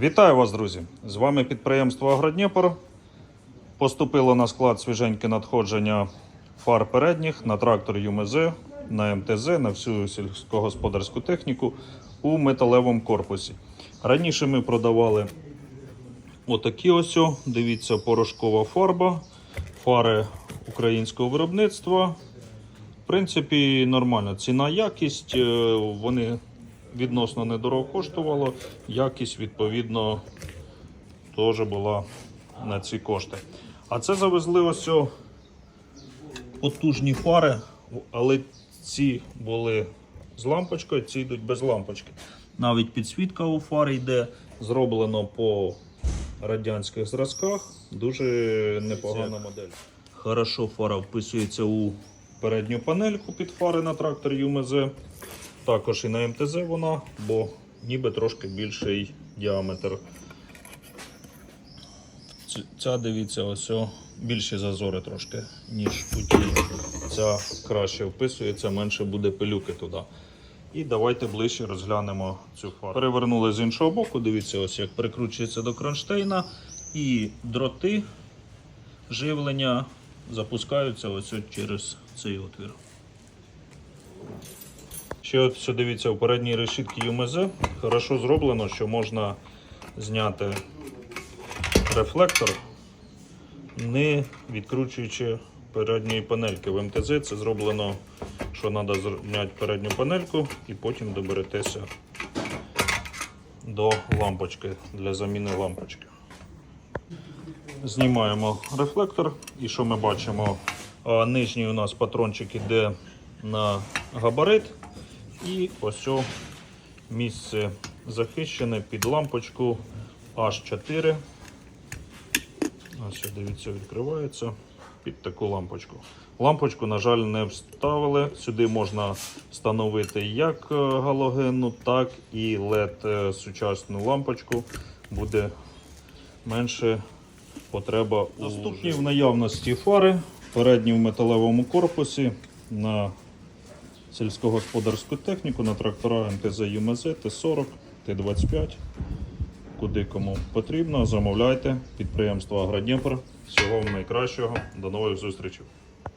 Вітаю вас, друзі! З вами підприємство Агродніпр. Поступило на склад свіженьке надходження фар передніх на трактор ЮМЗ, на МТЗ, на всю сільськогосподарську техніку у металевому корпусі. Раніше ми продавали отакі ось, дивіться, порошкова фарба, фари українського виробництва. В принципі, нормально. Ціна, якість, е, вони відносно недорого коштувало. Якість, відповідно, теж була на ці кошти. А це завезли ось потужні фари, але ці були з лампочкою, ці йдуть без лампочки. Навіть підсвітка у фари йде, зроблено по радянських зразках. Дуже непогана модель. Хорошо фара вписується у передню панельку під фари на трактор ЮМЗ. Також і на МТЗ вона, бо ніби трошки більший діаметр. Ця, дивіться, ось більші зазори трошки, ніж у тій. Ця краще вписується, менше буде пилюки туди. І давайте ближче розглянемо цю фару. Перевернули з іншого боку, дивіться, ось як прикручується до кронштейна. І дроти живлення запускаються ось через цей отвір. Ще от все дивіться, у передній решітці ЮМЗ хорошо зроблено, що можна зняти рефлектор, не відкручуючи передньої панельки. В МТЗ це зроблено, що треба зняти передню панельку і потім доберетеся до лампочки для заміни лампочки. Знімаємо рефлектор і що ми бачимо? Нижній у нас патрончик іде на габарит. І ось місце захищене під лампочку H4. Ось дивіться, відкривається під таку лампочку. Лампочку, на жаль, не вставили. Сюди можна встановити як е, галогенну, так і LED е, сучасну лампочку. Буде менше потреба у Наступні в наявності фари, передні в металевому корпусі на сільськогосподарську техніку, на трактора МТЗ ЮМЗ Т40, Т25. Куди кому потрібно, замовляйте. Підприємство Агродніпр. Всього вам найкращого. До нових зустрічей.